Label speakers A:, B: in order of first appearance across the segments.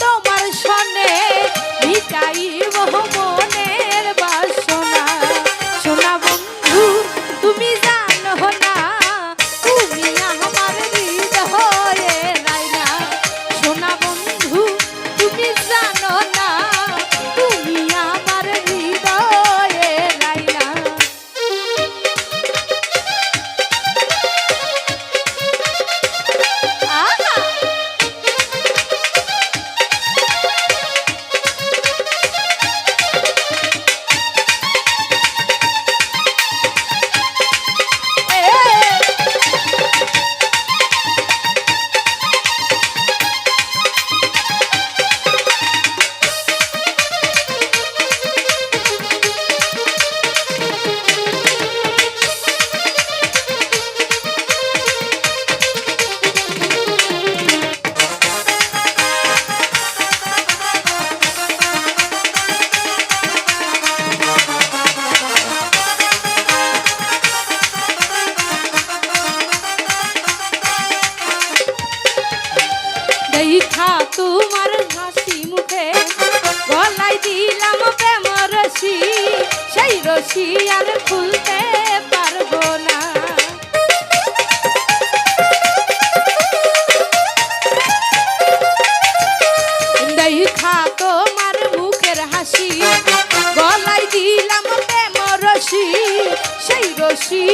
A: তোমার সনে মিটাইব মনের রশি আর খুলতে পারব না। দেখা তোমার মুখের হাসি, গলায় দিলাম প্রেম রশি, সেই রশি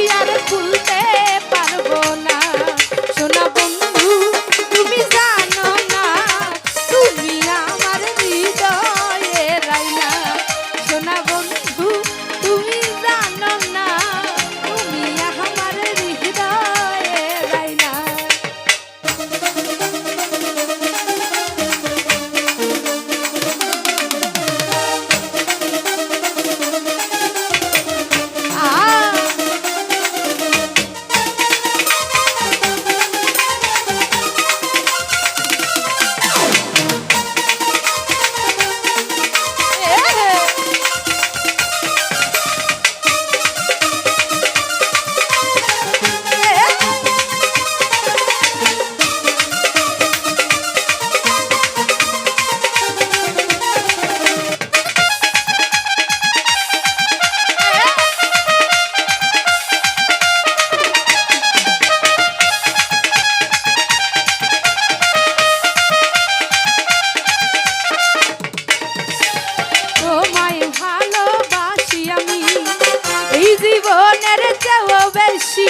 A: বেশি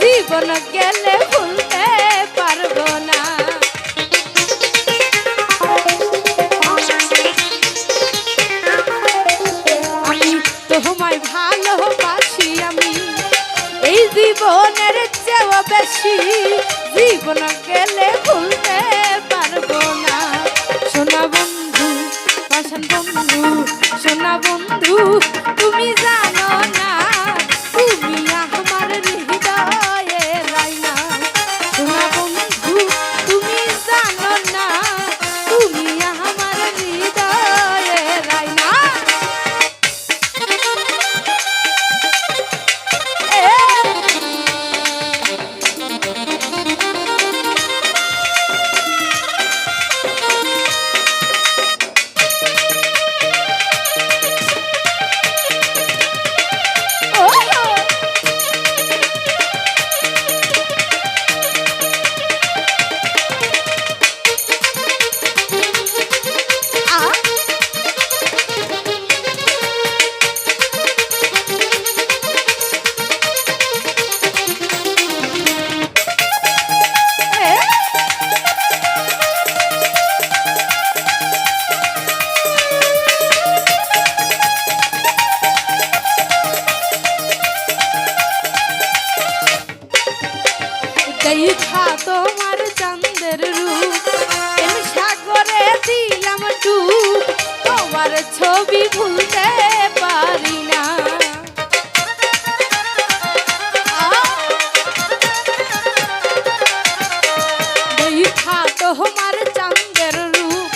A: জীবন গেলে ভুলতে পারব না। আমি তোমায় ভালোবাসি আমি, এই জীবনের চেয়েও বেশি জীবন গেলে ভুলতে পারব না। সোনা বন্ধু পাশান বন্ধু, সোনা বন্ধু, তুমি জানো না তোমার ছবি ভুলতে পারি না। তোমার চন্দের রূপ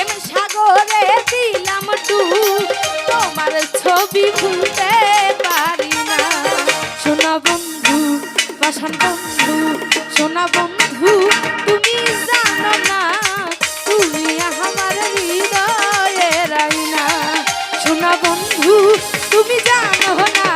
A: এম সাগরে দিলাম ডুব। তোমার ছবি ভুলতে পারি না। সোনা বন্ধু, বাসন বন্ধু সোনা বন্ধু বন্ধু তুমি আমার হৃদয়ে রাইনা। শোনা বন্ধু তুমি জানো না